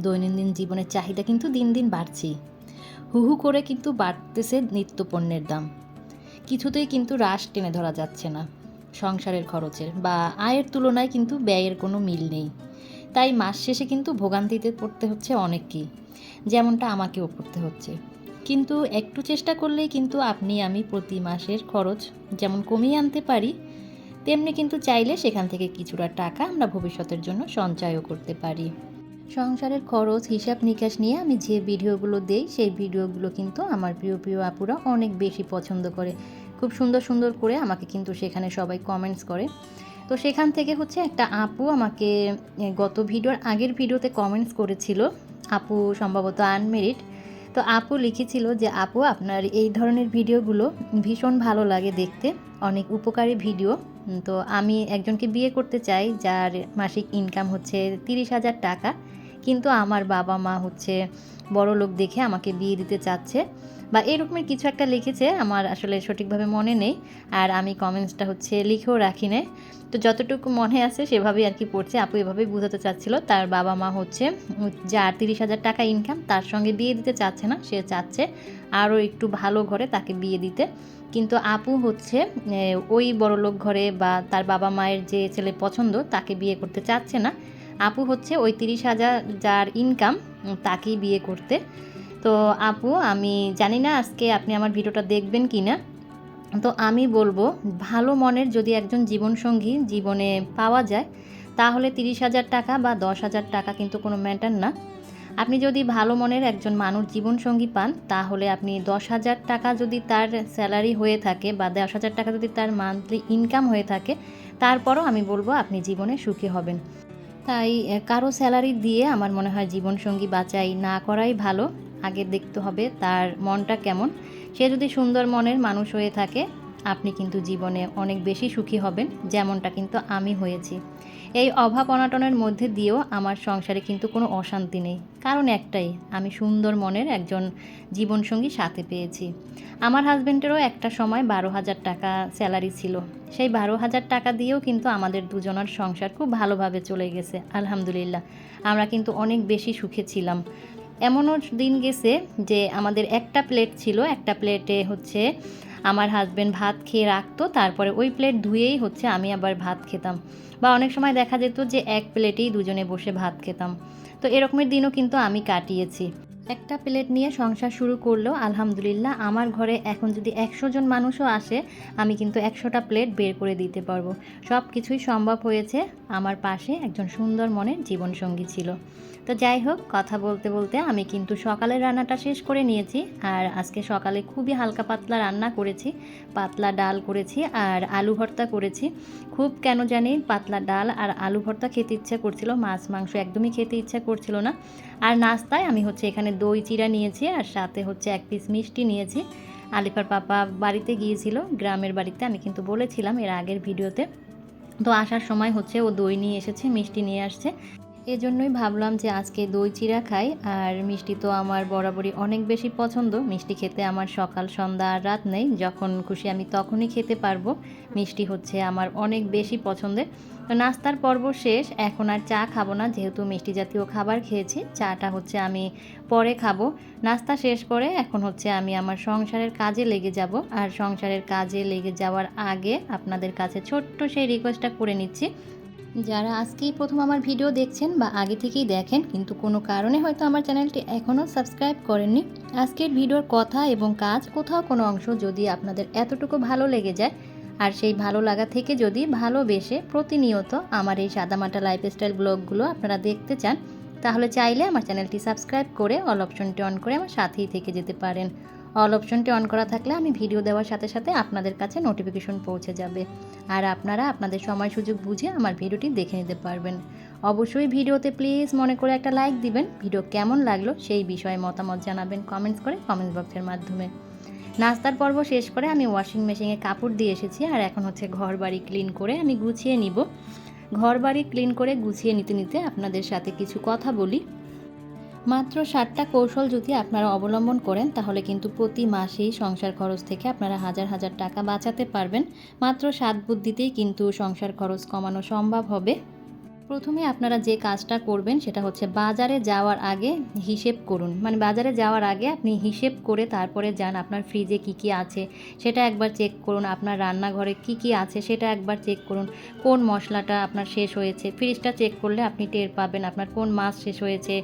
দৈনন্দিন জীবনের চাহিদা কিন্তু দিন দিন বাড়ছেই। হু হু করে কিন্তু বাড়তেছে নিত্য পণ্যের দাম। কিছুতেই কিন্তু হ্রাস টেনে ধরা যাচ্ছে না সংসারের খরচের বা আয়ের তুলনায় কিন্তু ব্যয়ের কোনো মিল নেই। তাই মাস শেষে কিন্তু ভোগান্তিতে পড়তে হচ্ছে অনেককেই, যেমনটা আমাকেও পড়তে হচ্ছে। কিন্তু একটু চেষ্টা করলেই কিন্তু আপনি, আমি প্রতি মাসের খরচ যেমন কমিয়ে আনতে পারি, তেমনি কিন্তু চাইলে সেখান থেকে কিছুটা টাকা আমরা ভবিষ্যতের জন্য সঞ্চয়ও করতে পারি। সংসারের খরচ, হিসাব নিকাশ নিয়ে আমি যে ভিডিওগুলো দেই, সেই ভিডিওগুলো কিন্তু আমার প্রিয় প্রিয় আপুরা অনেক বেশি পছন্দ করে। খুব সুন্দর সুন্দর করে আমাকে কিন্তু সেখানে সবাই কমেন্টস করে। তো সেখান থেকে হচ্ছে একটা আপু আমাকে গত ভিডিওর আগের ভিডিওতে কমেন্টস করেছিল, আপু সম্ভবত আনমেরিড তো আপু লিখেছিল যে, আপু, আপনার এই ধরনের ভিডিওগুলো ভীষণ ভালো লাগে দেখতে, অনেক উপকারী ভিডিও। তো আমি একজনকে বিয়ে করতে চাই, যার মাসিক ইনকাম হচ্ছে তিরিশ হাজার টাকা। কিন্তু আমার বাবা মা হচ্ছে বড় লোক দেখে আমাকে বিয়ে দিতে চাচ্ছে বা এরকমের কিছু একটা লিখেছে, আমার আসলে সঠিকভাবে মনে নেই। আর আমি কমেন্টসটা হচ্ছে লিখেও রাখি না তো যতটুকু মনে আছে সেভাবেই আর কি পড়ছে। আপু এভাবেই বোঝাতে চাচ্ছিল। তার বাবা মা হচ্ছে যার তিরিশ হাজার টাকা ইনকাম তার সঙ্গে বিয়ে দিতে চাচ্ছে না, সে চাচ্ছে আরও একটু ভালো ঘরে তাকে বিয়ে দিতে। কিন্তু আপু হচ্ছে ওই বড়লোক ঘরে বা তার বাবা মায়ের যে ছেলে পছন্দ তাকে বিয়ে করতে চাচ্ছে না। আপু হচ্ছে ওই তিরিশ হাজার যার ইনকাম তাকেই বিয়ে করতে। তো আপু, আমি জানি না আজকে আপনি আমার ভিডিওটা দেখবেন কি না তো আমি বলব, ভালো মনের যদি একজন জীবনসঙ্গী জীবনে পাওয়া যায়, তাহলে তিরিশ হাজার টাকা বা দশ হাজার টাকা কিন্তু কোনো ম্যাটার না। আপনি যদি ভালো মনের একজন মানুষ জীবনসঙ্গী পান, তাহলে আপনি দশ হাজার টাকা যদি তার স্যালারি হয়ে থাকে বা দশ হাজার টাকা যদি তার মান্থলি ইনকাম হয়ে থাকে, তারপরও আমি বলব আপনি জীবনে সুখী হবেন। তাই কারও স্যালারি দিয়ে আমার মনে হয় জীবনসঙ্গী বাঁচাই না করাই ভালো। আগে দেখতে হবে, তার মনটা কেমন? সে যদি সুন্দর মনের মানুষ হয়ে থাকে আপনি কিন্তু জীবনে অনেক বেশি সুখী হবেন, যেমনটা কিন্তু আমি হয়েছি। এই অভাব অনাটনের মধ্যে দিয়েও আমার সংসারে কিন্তু কোনো অশান্তি নেই। কারণ একটাই, আমি সুন্দর মনের একজন জীবনসঙ্গী সাথে পেয়েছি। আমার হাজব্যান্ডেরও একটা সময় বারো হাজার টাকা স্যালারি ছিল। সেই বারো হাজার টাকা দিয়েও কিন্তু আমাদের দুজনের সংসার খুব ভালোভাবে চলে গেছে, আলহামদুলিল্লাহ। আমরা কিন্তু অনেক বেশি সুখে ছিলাম। এমনও দিন গেছে যে আমাদের একটা প্লেট ছিল, একটা প্লেটে হচ্ছে আমার হাজব্যান্ড ভাত খেয়ে রাখতো, তারপরে ওই প্লেট ধুয়েই হচ্ছে আমি আবার ভাত খেতাম। বা অনেক সময় দেখা যেত যে এক প্লেটেই দুজনে বসে ভাত খেতাম। তো এরকমের দিনও কিন্তু আমি কাটিয়েছি। একটা প্লেট নিয়ে সংসার শুরু করল, আলহামদুলিল্লাহ আমার ঘরে এখন যদি একশো জন মানুষও আসে, আমি কিন্তু একশোটা প্লেট বের করে দিতে পারব। সব কিছুই সম্ভব হয়েছে। আমার পাশে একজন সুন্দর মনের জীবনসঙ্গী ছিল। তো যাই হোক, কথা বলতে বলতে আমি কিন্তু সকালের রান্নাটা শেষ করে নিয়েছি। আর আজকে সকালে খুবই হালকা পাতলা রান্না করেছি। পাতলা ডাল করেছি আর আলু ভর্তা করেছি। খুব কেন জানি পাতলা ডাল আর আলু ভর্তা খেতে ইচ্ছা করছিল, মাছ মাংস একদমই খেতে ইচ্ছা করছিল না। আর নাস্তায় আমি হচ্ছে এখানে দই চিরা নিয়েছি আর সাথে হচ্ছে এক পিস মিষ্টি নিয়েছি। আলিফার পাপা বাড়িতে গিয়েছিল, গ্রামের বাড়িতে, আমি কিন্তু বলেছিলাম এর আগের ভিডিওতে। তো আসার সময় হচ্ছে ও দই নিয়ে এসেছে, মিষ্টি নিয়ে আসছে। এজন্যই ভাবলাম যে আজকে দই চিরা খাই, আর মিষ্টি তো আমার বরাবরই অনেক বেশি পছন্দ। মিষ্টি খেতে আমার সকাল, সন্ধ্যা আর রাত নেই। যখন খুশি আমি তখনই খেতে পারব। মিষ্টি হচ্ছে আমার অনেক বেশি পছন্দের। তো নাস্তার পর্ব শেষ। এখন আর চা খাব না, যেহেতু মিষ্টি জাতীয় খাবার খেয়েছি। চাটা হচ্ছে আমি পরে খাব। নাস্তা শেষ করে এখন হচ্ছে আমি আমার সংসারের কাজে লেগে যাব। আর সংসারের কাজে লেগে যাওয়ার আগে আপনাদের কাছে ছোট্ট সেই রিকোয়েস্টটা করে নিচ্ছি। যারা আজকেই প্রথম আমার ভিডিও দেখছেন বা আগে থেকেই দেখেন, কিন্তু কোনো কারণে হয়তো আমার চ্যানেলটি এখনও সাবস্ক্রাইব করেননি, আজকের ভিডিওর কথা এবং কাজ কোথাও কোনো অংশ যদি আপনাদের এতটুকু ভালো লেগে যায়, আর সেই ভালো লাগা থেকে যদি ভালোবেসে প্রতিনিয়ত আমার এই সাদামাটা লাইফস্টাইল ব্লগগুলো আপনারা দেখতে চান, তাহলে চাইলে আমার চ্যানেলটি সাবস্ক্রাইব করে অল অপশনটি অন করে আমার সাথেই থেকে যেতে পারেন। অল অপশনটি অন করা থাকলে আমি ভিডিও দেওয়ার সাথে সাথে আপনাদের কাছে নোটিফিকেশন পৌঁছে যাবে। আর আপনারা আপনাদের সময় সুযোগ বুঝে আমার ভিডিওটি দেখে নিতে পারবেন। অবশ্যই ভিডিওতে প্লিজ মনে করে একটা লাইক দিবেন। ভিডিও কেমন লাগল সেই বিষয়ে মতামত জানাবেন কমেন্টস করে কমেন্ট বক্সের মাধ্যমে। নাস্তার পর্ব শেষ করে আমি ওয়াশিং মেশিনে কাপড় দিয়ে এসেছি আর এখন হচ্ছে ঘর বাড়ি ক্লিন করে আমি গুছিয়ে নিব। ঘর বাড়ি ক্লিন করে গুছিয়ে নিতে নিতে আপনাদের সাথে কিছু কথা বলি। মাত্র সাতটা কৌশল যদি আপনারা অবলম্বন করেন, তাহলে কিন্তু প্রতি মাসেই সংসার খরচ থেকে আপনারা হাজার হাজার টাকা বাঁচাতে পারবেন। মাত্র সাত বুদ্ধিতেই কিন্তু সংসার খরচ কমানো সম্ভব হবে। প্রথমে আপনারা যে কাজটা করবেন সেটা হচ্ছে বাজারে যাওয়ার আগে হিসেব করুন। মানে বাজারে যাওয়ার আগে আপনি হিসেব করে তারপরে যান আপনার ফ্রিজে কি কি আছে, সেটা একবার চেক করুন, আপনার রান্নাঘরে কি কি আছে সেটা একবার চেক করুন। কোন মশলাটা আপনার শেষ হয়েছে ফ্রিজটা চেক করলে আপনি টের পাবেন আপনার কোন মাছ শেষ হয়েছে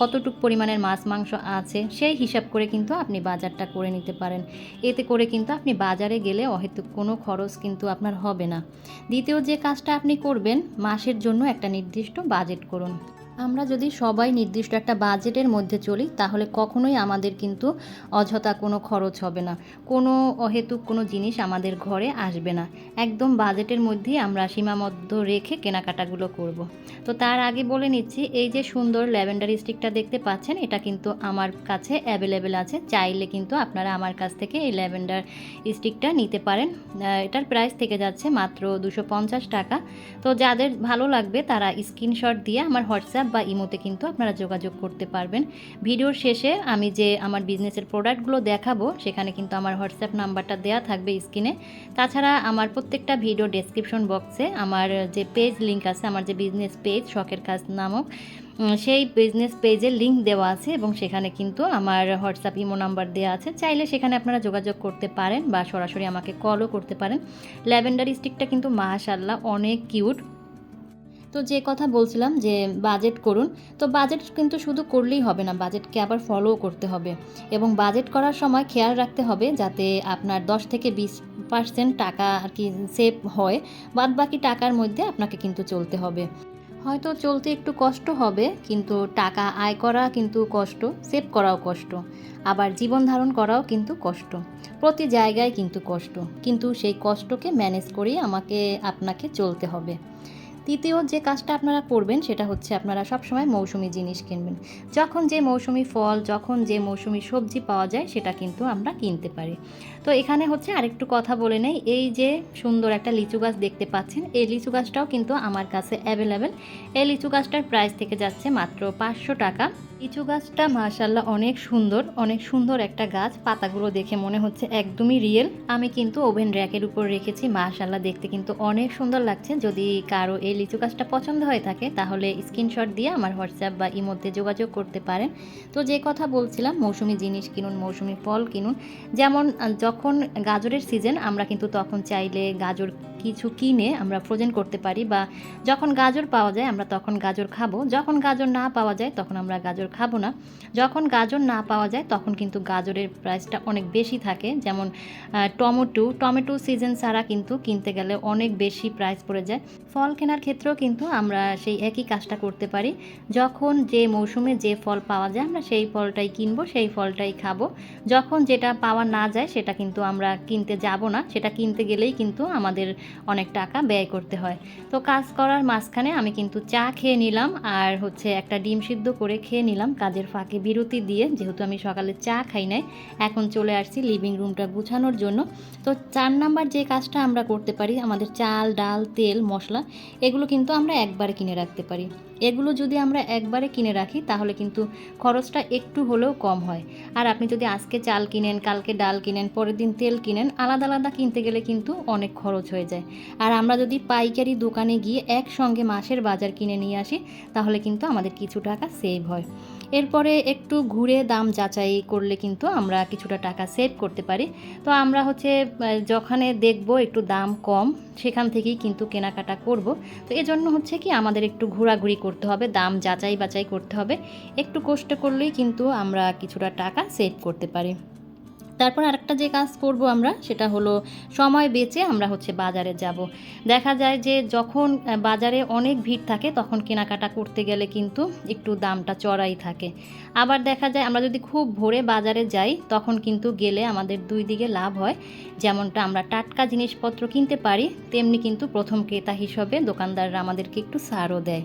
কতটুকু পরিমাণের মাছ মাংস আছে, সেই হিসাব করে কিন্তু আপনি বাজারটা করে নিতে পারেন। এতে করে কিন্তু আপনি বাজারে গেলে অহেতুক কোনো খরচ কিন্তু আপনার হবে না। দ্বিতীয় যে কাজটা আপনি করবেন, মাসের জন্য একটা নির্দিষ্ট বাজেট করুন। আমরা যদি সবাই নির্দিষ্ট একটা বাজেটের মধ্যে চলি, তাহলে কখনোই আমাদের কিন্তু অযথা কোনো খরচ হবে না। কোনো অহেতুক কোনো জিনিস আমাদের ঘরে আসবে না। একদম বাজেটের মধ্যেই আমরা সীমাবদ্ধ রেখে কেনাকাটাগুলো করব। তো তার আগে বলে নিচ্ছি, এই যে সুন্দর ল্যাভেন্ডার স্টিকটা দেখতে পাচ্ছেন, এটা কিন্তু আমার কাছে অ্যাভেলেবেল আছে। চাইলে কিন্তু আপনারা আমার কাছ থেকে এই ল্যাভেন্ডার স্টিকটা নিতে পারেন। এটার প্রাইস থেকে যাচ্ছে মাত্র দুশো টাকা। তো যাদের ভালো লাগবে, তারা স্ক্রিনশট দিয়ে আমার হোয়াটসঅ্যাপ বা ইমোতে কিন্তু আপনারা যোগাযোগ করতে পারবেন। ভিডিওর শেষে আমি যে আমার বিজনেসের প্রোডাক্টগুলো দেখাবো, সেখানে কিন্তু আমার হোয়াটসঅ্যাপ নাম্বারটা দেওয়া থাকবে স্ক্রিনে। তাছাড়া আমার প্রত্যেকটা ভিডিও ডেসক্রিপশন বক্সে আমার যে পেজ লিংক আছে, আমার যে বিজনেস পেজ শখের কাজ নামক সেই বিজনেস পেজের লিংক দেওয়া আছে এবং সেখানে কিন্তু আমার হোয়াটসঅ্যাপ, ইমো নাম্বার দেওয়া আছে। চাইলে সেখানে আপনারা যোগাযোগ করতে পারেন বা সরাসরি আমাকে কলও করতে পারেন। ল্যাভেন্ডার স্টিকটা কিন্তু মাশাল্লাহ অনেক কিউট তো যে কথা বলছিলাম যে বাজেট করুন, তো বাজেট কিন্তু শুধু করলেই হবে না বাজেটকে আবার ফলো করতে হবে। এবং বাজেট করার সময় খেয়াল রাখতে হবে যাতে আপনার দশ থেকে বিশ পার্সেন্ট টাকা আর কি সেভ হয় বাদ বাকি টাকার মধ্যে আপনাকে কিন্তু চলতে হবে। হয়তো চলতে একটু কষ্ট হবে, কিন্তু টাকা আয় করা কিন্তু কষ্ট সেভ করাও কষ্ট। আবার জীবন ধারণ করাও কিন্তু কষ্ট। প্রতি জায়গায় কিন্তু কষ্ট। কিন্তু সেই কষ্টকে ম্যানেজ করেই আমাকে, আপনাকে চলতে হবে। তৃতীয় যে কাজটা আপনারা করবেন সেটা হচ্ছে আপনারা সবসময় মৌসুমি জিনিস কিনবেন। যখন যে মৌসুমি ফল, যখন যে মৌসুমি সবজি পাওয়া যায় সেটা কিন্তু আমরা কিনতে পারি। তো এখানে হচ্ছে আরেকটু কথা বলে নেই, এই যে সুন্দর একটা লিচু গাছ দেখতে পাচ্ছেন, এই লিচু গাছটাও কিন্তু আমার কাছে অ্যাভেলেবেল এই লিচু গাছটার প্রাইস থেকে যাচ্ছে মাত্র পাঁচশো টাকা। লিচু গাছটা মাশাল্লাহ অনেক সুন্দর অনেক সুন্দর একটা গাছ। পাতাগুলো দেখে মনে হচ্ছে একদমই রিয়েল আমি কিন্তু ওভেন র্যাকের উপর রেখেছি মাশাল্লাহ দেখতে কিন্তু অনেক সুন্দর লাগছে। যদি কারও এই লিচু গাছটা পছন্দ হয়ে থাকে, তাহলে স্ক্রিনশট দিয়ে আমার হোয়াটসঅ্যাপ বা ইমধ্যে যোগাযোগ করতে পারেন। তো যে কথা বলছিলাম, মৌসুমি জিনিস কিনুন, মৌসুমি ফল কিনুন। যেমন যখন গাজরের সিজন আমরা কিন্তু তখন চাইলে গাজর কিছু কিনে আমরা ফ্রোজেন করতে পারি বা যখন গাজর পাওয়া যায়, আমরা তখন গাজর খাব। যখন গাজর না পাওয়া যায়, তখন আমরা গাজর খাব না। যখন গাজর না পাওয়া যায়, তখন কিন্তু গাজরের প্রাইসটা অনেক বেশি থাকে। যেমন টমেটো টমেটো সিজন ছাড়া কিন্তু কিনতে গেলে অনেক বেশি প্রাইস পড়ে যায়। ফল কেনার ক্ষেত্রেও কিন্তু আমরা সেই একই কাজটা করতে পারি। যখন যে মৌসুমে যে ফল পাওয়া যায়, আমরা সেই ফলটাই কিনবো, সেই ফলটাই খাব। যখন যেটা পাওয়া না যায়, সেটা কিন্তু আমরা কিনতে যাব না। সেটা কিনতে গেলেই কিন্তু আমাদের অনেক টাকা ব্যয় করতে হয়। তো কাজ করার মাঝখানে আমি কিন্তু চা খেয়ে নিলাম। আর হচ্ছে একটা ডিম সিদ্ধ করে খেয়ে নিলাম। কাজের ফাঁকে বিরতি দিয়ে, যেহেতু আমি সকালে চা খাই নাই, এখন চলে আসছি লিভিং রুমটা গুছানোর জন্য। তো চার নাম্বার যে কাজটা আমরা করতে পারি, আমাদের চাল, ডাল, তেল, মশলা, এগুলো কিন্তু আমরা একবারে কিনে রাখতে পারি। এগুলো যদি আমরা একবারে কিনে রাখি, তাহলে কিন্তু খরচটা একটু হলেও কম হয়। আর আপনি যদি আজকে চাল কিনেন, কালকে ডাল কিনেন, পরের দিন তেল কিনেন, আলাদা আলাদা কিনতে গেলে কিন্তু অনেক খরচ হয়ে যায়। আর আমরা যদি পাইকারি দোকানে গিয়ে একসঙ্গে মাসের বাজার কিনে নিয়ে আসি, তাহলে কিন্তু আমাদের কিছু টাকা সেভ হয়। এরপরে একটু ঘুরে দাম যাচাই করলে কিন্তু আমরা কিছুটা টাকা সেভ করতে পারি। তো আমরা হচ্ছে যখানে দেখব একটু দাম কম, সেখান থেকেই কিন্তু কেনাকাটা করব। তো এজন্য হচ্ছে কি, আমাদের একটু ঘোরাঘুরি করতে হবে, দাম যাচাই বাছাই করতে হবে। একটু কষ্ট করলেই কিন্তু আমরা কিছুটা টাকা সেভ করতে পারি। তারপর আরেকটা যে কাজ করব আমরা, সেটা হলো সময় বেঁচে আমরা হচ্ছে বাজারে যাব। দেখা যায় যে যখন বাজারে অনেক ভিড় থাকে, তখন কেনাকাটা করতে গেলে কিন্তু একটু দামটা চড়াই থাকে। আবার দেখা যায় আমরা যদি খুব ভোরে বাজারে যাই, তখন কিন্তু গেলে আমাদের দুই দিকে লাভ হয়। যেমনটা আমরা টাটকা জিনিসপত্র কিনতে পারি, তেমনি কিন্তু প্রথম ক্রেতা হিসেবে দোকানদাররা আমাদেরকে একটু ছাড়ও দেয়।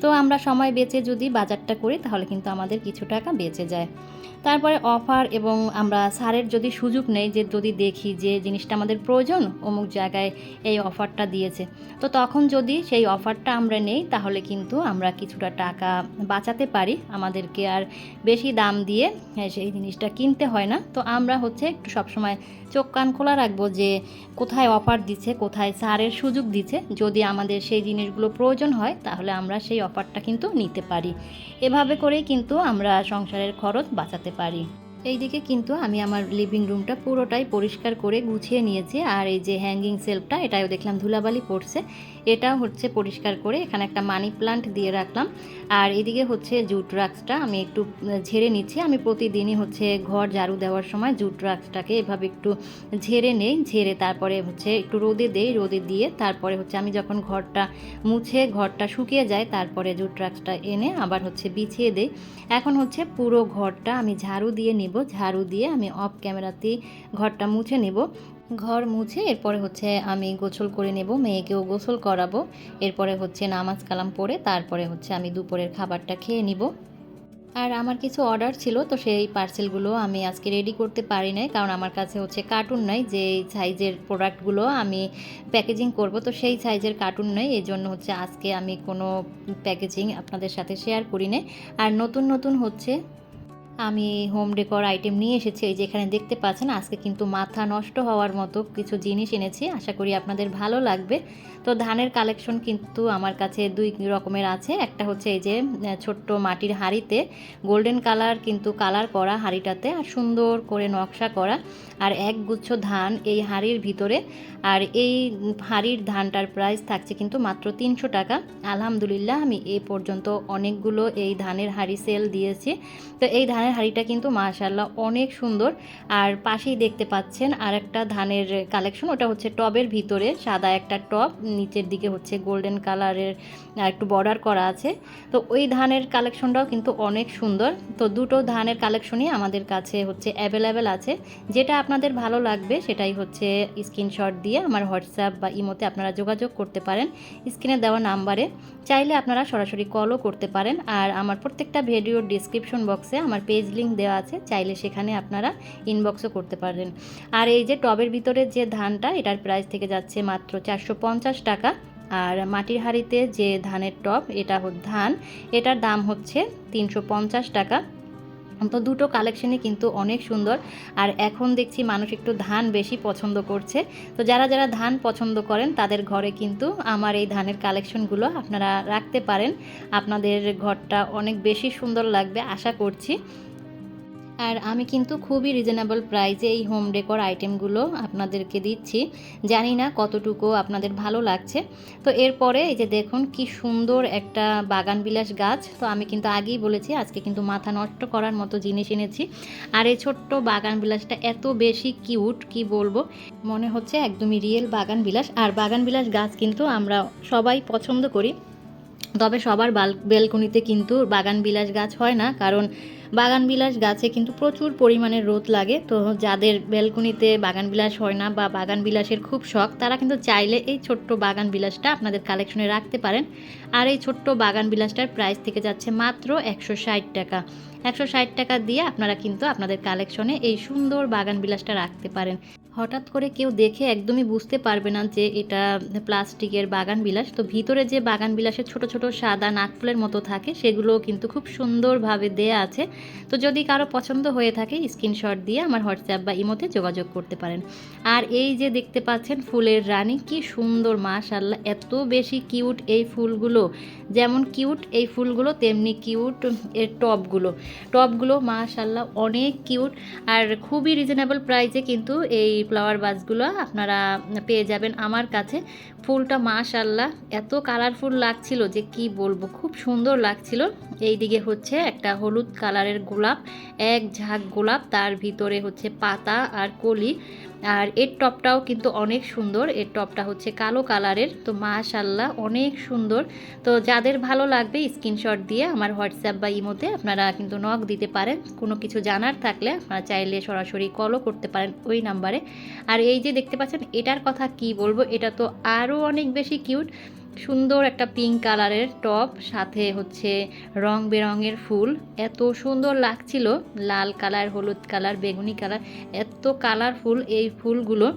তো আমরা সময় বেঁচে যদি বাজারটা করি, তাহলে কিন্তু আমাদের কিছু টাকা বেঁচে যায়। তারপরে অফার এবং আমরা ছাড়ের যদি সুযোগ নেই যে যদি দেখি যে জিনিসটা আমাদের প্রয়োজন অমুক জায়গায় এই অফারটা দিয়েছে। তো তখন যদি সেই অফারটা আমরা নেই তাহলে কিন্তু আমরা কিছুটা টাকা বাঁচাতে পারি। আমাদেরকে আর বেশি দাম দিয়ে হ্যাঁ, সেই জিনিসটা কিনতে হয় না। তো আমরা হচ্ছে একটু সবসময় চোখ কান খোলা রাখব যে কোথায় অফার দিচ্ছে কোথায় ছাড়ের সুযোগ দিচ্ছে। যদি আমাদের সেই জিনিসগুলো প্রয়োজন হয় তাহলে আমরা সেই অফারটা কিন্তু নিতে পারি। এভাবে করেই কিন্তু আমরা সংসারের খরচ বাঁচাতে পারি। এইদিকে কিন্তু আমি আমার লিভিং রুমটা পুরোটাই পরিষ্কার করে গুছিয়ে নিয়েছি। আর এই যে হ্যাঙ্গিং সেলফটা এটাও দেখলাম ধুলাবালি পড়ছে। এটাও হচ্ছে পরিষ্কার করে এখানে একটা মানি প্লান্ট দিয়ে রাখলাম। আর এদিকে হচ্ছে জুট রাক্সটা আমি একটু ঝেড়ে নিচ্ছি। আমি প্রতিদিনই হচ্ছে ঘর ঝাড়ু দেওয়ার সময় জুট রাক্সটাকে এভাবে একটু ঝেড়ে নেই। ঝেড়ে তারপরে হচ্ছে একটু রোদে দেই, রোদে দিয়ে তারপরে হচ্ছে আমি যখন ঘরটা মুছে, ঘরটা শুকিয়ে যায়, তারপরে জুট রাক্সটা এনে আবার হচ্ছে বিছিয়ে দেই। এখন হচ্ছে পুরো ঘরটা আমি ঝাড়ু দিয়ে নিব। ঝাড়ু দিয়ে আমি অফ ক্যামেরাতেই ঘরটা মুছে নেব। ঘর মুছে এরপরে হচ্ছে আমি গোসল করে নেব, মেয়েকেও গোসল করাবো। এরপরে হচ্ছে নামাজ কালাম পড়ে তারপরে হচ্ছে আমি দুপুরের খাবারটা খেয়ে নিব। আর আমার কিছু অর্ডার ছিল, তো সেই পার্সেলগুলো আমি আজকে রেডি করতে পারি নাই, কারণ আমার কাছে হচ্ছে কার্টুন নাই, যে সাইজের প্রোডাক্টগুলো আমি প্যাকেজিং করব, তো সেই সাইজের কার্টুন নেই। এই জন্য হচ্ছে আজকে আমি কোনো প্যাকেজিং আপনাদের সাথে শেয়ার করি না আর নতুন নতুন হচ্ছে আমি হোম ডেকর আইটেম নিয়ে এসেছি, এই যে এখানে দেখতে পাচ্ছেন, আজকে কিন্তু মাথা নষ্ট হওয়ার মতো কিছু জিনিস এনেছি, আশা করি আপনাদের ভালো লাগবে। তো ধানের কালেকশন কিন্তু আমার কাছে দুই রকমের আছে, একটা হচ্ছে এই যে ছোট্ট মাটির হাঁড়িতে গোল্ডেন কালার কিন্তু কালার করা হাঁড়িটাতে আর সুন্দর করে নকশা করা, আর এক গুচ্ছ ধান এই হাঁড়ির ভিতরে, আর এই হাঁড়ির ধানটার প্রাইস থাকছে কিন্তু মাত্র তিনশো টাকা। আলহামদুলিল্লাহ, আমি এ পর্যন্ত অনেকগুলো এই ধানের হাঁড়ি সেল দিয়েছি। তো এই ধানের হাঁড়িটা কিন্তু মাশাল্লাহ অনেক সুন্দর। আর পাশেই দেখতে পাচ্ছেন আর একটা ধানের কালেকশন, ওটা হচ্ছে টবের ভিতরে, সাদা একটা টব, নিচের দিকে হচ্ছে গোল্ডেন কালারের একটু বর্ডার করা আছে। তো ওই ধানের কালেকশনটাও কিন্তু অনেক সুন্দর। তো দুটো ধানের কালেকশনই আমাদের কাছে হচ্ছে অ্যাভেলেবেল আছে। যেটা আপনাদের ভালো লাগবে সেটাই হচ্ছে স্ক্রিনশট দিয়ে আমার হোয়াটসঅ্যাপ বা ইমোতে আপনারা যোগাযোগ করতে পারেন। স্ক্রিনে দেওয়া নাম্বারে চাইলে আপনারা সরাসরি কলও করতে পারেন। আর আমার প্রত্যেকটা ভিডিওর ডিসক্রিপশন বক্সে আমার পেজ লিঙ্ক দেওয়া আছে, চাইলে সেখানে আপনারা ইনবক্সও করতে পারেন আর এই যে টবের ভিতরে যে ধানটা, এটার প্রাইস থেকে যাচ্ছে মাত্র চারশো পঞ্চাশ টাকা। আর মাটির হাঁড়িতে যে ধানের টব, এটা ধান, এটার দাম হচ্ছে তিনশো পঞ্চাশ টাকা। তো দুটো কালেকশনই কিন্তু অনেক সুন্দর। আর এখন দেখছি মানুষ একটু ধান বেশি পছন্দ করছে। তো যারা যারা ধান পছন্দ করেন, তাদের ঘরে কিন্তু আমার এই ধানের কালেকশনগুলো আপনারা রাখতে পারেন। আপনাদের ঘরটা অনেক বেশি সুন্দর লাগবে, আশা করছি। আর আমি কিন্তু খুবই রিজনেবল প্রাইসে এই হোম ডেকোর আইটেমগুলো আপনাদেরকে দিচ্ছি। জানি না কতটুকু আপনাদের ভালো লাগছে। তো এরপরে এই যে দেখুন কি সুন্দর একটা বাগান বিলাস গাছ। তো আমি কিন্তু আগেই বলেছি, আজকে কিন্তু মাথা নষ্ট করার মতো জিনিস এনেছি। আর এই ছোট্ট বাগান বিলাসটা এত বেশি কিউট কি বলব? মনে হচ্ছে একদমই রিয়েল বাগান বিলাস। আর বাগান বিলাস গাছ কিন্তু আমরা সবাই পছন্দ করি। তবে সবার বাল বেলকনিতে কিন্তু বাগান বিলাস গাছ হয় না, কারণ বাগান বিলাস গাছে কিন্তু প্রচুর পরিমাণে রোদ লাগে। তো যাদের বেলকনিতে বাগান বিলাস হয় না বা বাগান বিলাসের খুব শখ, তারা কিন্তু চাইলে এই ছোট্ট বাগান বিলাসটা আপনাদের কালেকশনে রাখতে পারেন। আর এই ছোট্ট বাগান বিলাসটার প্রাইস থেকে যাচ্ছে মাত্র একশো ষাট টাকা। একশো ষাট টাকা দিয়ে আপনারা কিন্তু আপনাদের কালেকশনে এই সুন্দর বাগান বিলাসটা রাখতে পারেন। হঠাৎ করে কেউ দেখে একদমই বুঝতে পারবে না যে এটা প্লাস্টিকের বাগান বিলাস তো ভিতরে যে বাগান বিলাসের ছোট ছোট সাদা নাকফুলের মতো থাকে সেগুলো কিন্তু খুব সুন্দরভাবে দেয়া আছে। তো যদি কারও পছন্দ হয়ে থাকে, স্ক্রিনশট দিয়ে আমার হোয়াটসঅ্যাপ বা ইমোতে যোগাযোগ করতে পারেন। আর এই যে দেখতে পাচ্ছেন ফুলের রানী, কি সুন্দর মাশাল্লাহ এত বেশি কিউট এই ফুলগুলো। যেমন কিউট এই ফুলগুলো, তেমনি কিউট এর টবগুলো টবগুলো মাশাল্লাহ অনেক কিউট। আর খুবই রিজনেবল প্রাইসে কিন্তু এই ফ্লাওয়ার বাসগুলো আপনারা পেয়ে যাবেন আমার কাছে। ফুলটা মাশাল্লাহ এত কালারফুল লাগছিল যে কি বলব, খুব সুন্দর লাগছিল। এই দিকে হচ্ছে একটা হলুদ কালারের গোলাপ, এক ঝাঁক গোলাপ, তার ভিতরে হচ্ছে পাতা আর কলি। আর এর টপটাও কিন্তু অনেক সুন্দর। এর টপটা হচ্ছে কালো কালারের। তো মাশাল্লাহ অনেক সুন্দর। তো যাদের ভালো লাগবে, স্ক্রিনশট দিয়ে আমার হোয়াটসঅ্যাপ বা ইমোতে আপনারা কিন্তু নখ দিতে পারেন। কোনো কিছু জানার থাকলে আপনারা চাইলে সরাসরি কলও করতে পারেন ওই নাম্বারে। আর এই যে দেখতে পাচ্ছেন, এটার কথা কি বলব? এটা তো আরও অনেক বেশি কিউট সুন্দর একটা পিঙ্ক কালারের টপ সাথে হচ্ছে রং বেরঙের ফুল। এত সুন্দর লাগছিল, লাল কালার হলুদ কালার বেগুনি কালার এত কালারফুল এই ফুলগুলো।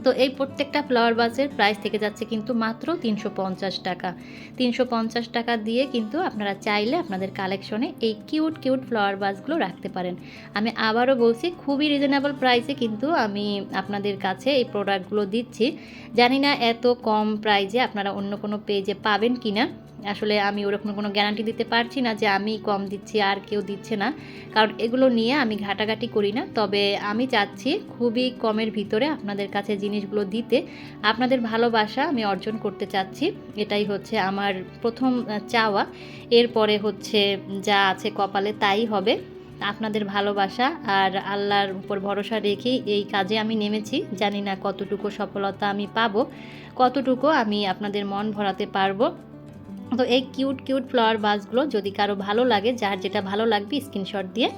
তো এই প্রত্যেকটা ফ্লাওয়ার বাসের প্রাইস থেকে যাচ্ছে কিন্তু মাত্র তিনশো পঞ্চাশ টাকা। তিনশো পঞ্চাশ টাকা দিয়ে কিন্তু আপনারা চাইলে আপনাদের কালেকশনে এই কিউট কিউট ফ্লাওয়ার বাসগুলো রাখতে পারেন। আমি আবারও বলছি, খুবই রিজনেবল প্রাইসে কিন্তু আমি আপনাদের কাছে এই প্রোডাক্টগুলো দিচ্ছি। জানি না এত কম প্রাইজে আপনারা অন্য কোনো পেজে পাবেন কি না আসলে আমি ওরকম কোনো গ্যারান্টি দিতে পারছি না যে আমি কম দিচ্ছি আর কেউ দিচ্ছে না। কারণ এগুলো নিয়ে আমি ঘাটাঘাটি করি না। তবে আমি চাচ্ছি খুবই কমের ভিতরে আপনাদের কাছে জিনিসগুলো দিতে। আপনাদের ভালোবাসা আমি অর্জন করতে চাচ্ছি। এটাই হচ্ছে আমার প্রথম চাওয়া। এরপরে হচ্ছে যা আছে কপালে তাই হবে। আপনাদের ভালোবাসা আর আল্লাহর উপর ভরসা রেখেই এই কাজে আমি নেমেছি। জানি না কতটুকু সফলতা আমি পাবো, কতটুকু আমি আপনাদের মন ভরাতে পারব। তো এই কিউট কিউট ফ্লাওয়ার বাসগুলো যদি কারও ভালো লাগে, যার যেটা ভালো লাগবে, স্ক্রিনশট দিয়ে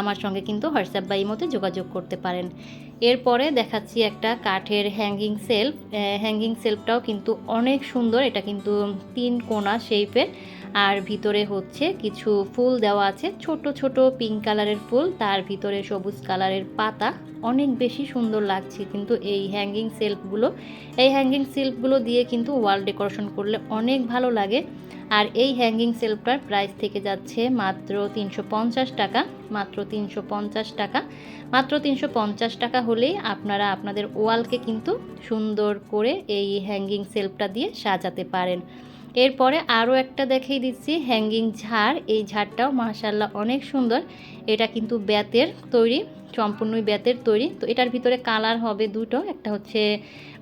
আমার সঙ্গে কিন্তু হোয়াটসঅ্যাপ বা ইমোতে যোগাযোগ করতে পারেন। এরপরে দেখাচ্ছি একটা কাঠের হ্যাঙ্গিং সেলফ হ্যাঙ্গিং সেলফটাও কিন্তু অনেক সুন্দর। এটা কিন্তু তিন কোনা শেপের আর ভিতরে হচ্ছে কিছু ফুল দেওয়া আছে, ছোট ছোট পিঙ্ক কালারের ফুল, তার ভিতরে সবুজ কালারের পাতা। অনেক বেশি সুন্দর লাগছে কিন্তু এই হ্যাঙ্গিং সেলফগুলো এই হ্যাঙ্গিং সেলফগুলো দিয়ে কিন্তু ওয়াল ডেকোরেশন করলে অনেক ভালো লাগে। আর এই হ্যাঙ্গিং সেলফটার প্রাইস থেকে যাচ্ছে মাত্র তিনশো পঞ্চাশ টাকা, মাত্র তিনশো পঞ্চাশ টাকা। মাত্র তিনশো পঞ্চাশ টাকা হলেই আপনারা আপনাদের ওয়ালকে কিন্তু সুন্দর করে এই হ্যাঙ্গিং সেলফটা দিয়ে সাজাতে পারেন। এরপরে আরও একটা দেখিয়ে দিচ্ছি হ্যাঙ্গিং ঝাড়। এই ঝাড়টাও মাশাল্লাহ অনেক সুন্দর। এটা কিন্তু ব্যাতের তৈরি, সম্পূর্ণই বেতের তৈরি। তো এটার ভিতরে কালার হবে দুটো, একটা হচ্ছে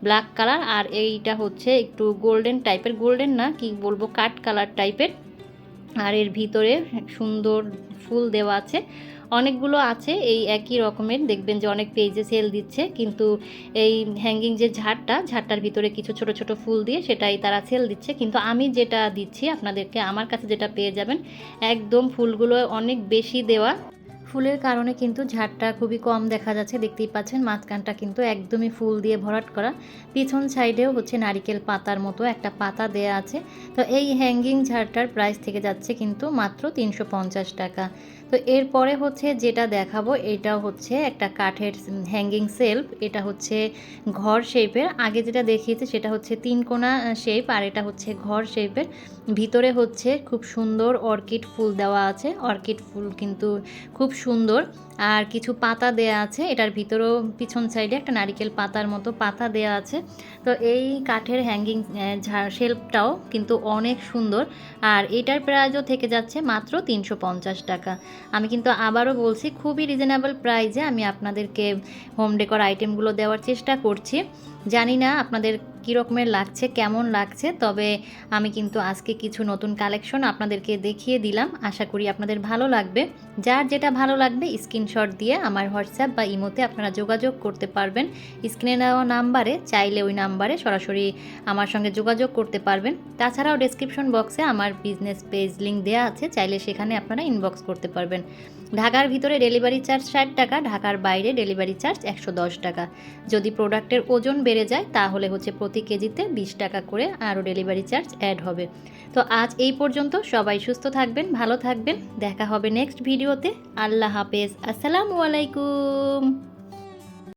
ব্ল্যাক কালার আর এইটা হচ্ছে একটু গোল্ডেন টাইপের। গোল্ডেন না, কি বলব কাট কালার টাইপের। আর এর ভিতরে সুন্দর ফুল দেওয়া আছে। অনেকগুলো আছে, এই একই রকমের। দেখবেন যে অনেক পেজে সেল দিচ্ছে, কিন্তু এই হ্যাঙ্গিং যে ঝাড়টা, ঝাড়টার ভিতরে কিছু ছোট ছোট ফুল দিয়ে সেটাই তারা সেল দিচ্ছে। কিন্তু আমি যেটা দিচ্ছি আপনাদেরকে, আমার কাছে যেটা পেয়ে যাবেন, একদম ফুলগুলো অনেক বেশি দেওয়া। ফুলের কারণে কিন্তু ঝাড়টা খুবই কম দেখা যাচ্ছে, দেখতেই পাচ্ছেন মাঝখানটা কিন্তু একদমই ফুল দিয়ে ভরাট করা। পিছন সাইডেও হচ্ছে নারিকেল পাতার মতো একটা পাতা দেয়া আছে। তো এই হ্যাঙ্গিং ঝাড়টার প্রাইস থেকে যাচ্ছে কিন্তু মাত্র তিনশো পঞ্চাশ টাকা। তো এরপরে হচ্ছে যেটা দেখাবো, এটা হচ্ছে একটা কাঠের হ্যাঙ্গিং সেলফ এটা হচ্ছে ঘর শেপের আগে যেটা দেখিয়েছে সেটা হচ্ছে তিন কোনা শেপ আর এটা হচ্ছে ঘর শেপের ভিতরে হচ্ছে খুব সুন্দর অর্কিড ফুল দেওয়া আছে। অর্কিড ফুল কিন্তু খুব সুন্দর। আর কিছু পাতা দেয়া আছে। এটার ভিতরেও পিছন সাইডে একটা নারিকেল পাতার মতো পাতা দেয়া আছে। তো এই কাঠের হ্যাঙ্গিং শেল্ফটাও কিন্তু অনেক সুন্দর। আর এটার প্রাইজও থেকে যাচ্ছে মাত্র তিনশো পঞ্চাশ টাকা। আমি কিন্তু আবারও বলছি, খুবই রিজনেবল প্রাইজে আমি আপনাদেরকে হোম ডেকর আইটেমগুলো দেওয়ার চেষ্টা করছি। জানি না আপনাদের কী রকমের লাগছে, কেমন লাগছে, তবে আমি কিন্তু আজকে কিছু নতুন কালেকশন আপনাদেরকে দেখিয়ে দিলাম। আশা করি আপনাদের ভালো লাগবে। যার যেটা ভালো লাগবে, স্ক্রিনশট দিয়ে আমার হোয়াটসঅ্যাপ বা ইমোতে আপনারা যোগাযোগ করতে পারবেন। স্ক্রিনে নেওয়া নাম্বারে, চাইলে ওই নাম্বারে সরাসরি আমার সঙ্গে যোগাযোগ করতে পারবেন। তাছাড়াও ডেসক্রিপশন বক্সে আমার বিজনেস পেজ লিঙ্ক দেওয়া আছে, চাইলে সেখানে আপনারা ইনবক্স করতে পারবেন। ঢাকার ভিতরে ডেলিভারি চার্জ ষাট টাকা, ঢাকার বাইরে ডেলিভারি চার্জ একশো দশ টাকা। যদি প্রোডাক্টের ওজন বেড়ে যায়, তাহলে হচ্ছে প্রতি কেজিতে বিশ টাকা করে আরও ডেলিভারি চার্জ অ্যাড হবে। তো আজ এই পর্যন্ত, সবাই সুস্থ থাকবেন, ভালো থাকবেন। দেখা হবে নেক্সট ভিডিওতে। আল্লাহ হাফেজ। আসসালামু আলাইকুম।